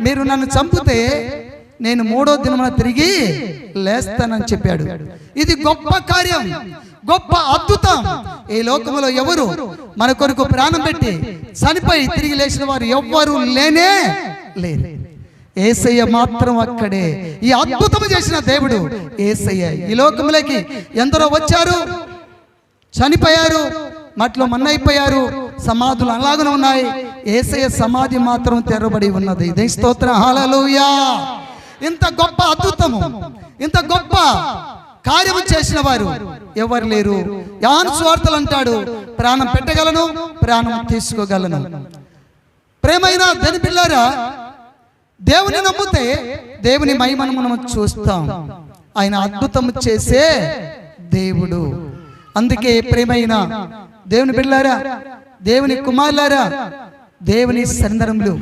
మీరు నన్ను చంపితే నేను మూడో దినమున తిరిగి లేస్తానని చెప్పాడు. ఇది గొప్ప కార్యం. గొప్ప అద్భుతం. ఈ లోకములో ఎవరు మన కొరకు ప్రాణం పెట్టి చనిపోయి తిరిగి లేచిన వారు ఎవ్వరు లేనే లేరు. ఏసయ్య మాత్రం అక్కడే. ఈ అద్భుతం చేసిన దేవుడు ఏసయ్య. ఈ లోకములకి ఎందరో వచ్చారు? చనిపోయారు. మట్లో మన్నైపోయారు. సమాధులు అలాగనే ఉన్నాయి. ఏసయ్య సమాధి మాత్రం తెరబడి ఉన్నది. ఇదే స్తోత్ర. హాలలుయా ఇంత గొప్ప అద్భుతము. ఇంత గొప్ప కార్యము చేసిన వారు ఎవరు లేరు? యాన్ స్వార్థలు అంటాడు ప్రాణం పెట్టగలను ప్రాణం తీసుకోగలను. ప్రేమైన దని పిల్లారా దేవుని నమ్మితే దేవుని మహిమను మనం చూస్తాం. ఆయన అద్భుతం చేసే దేవుడు. అందుకే ప్రేమైన దేవుని పిల్లారా దేవుని కుమారులారా దేవుని సందర్భంలో.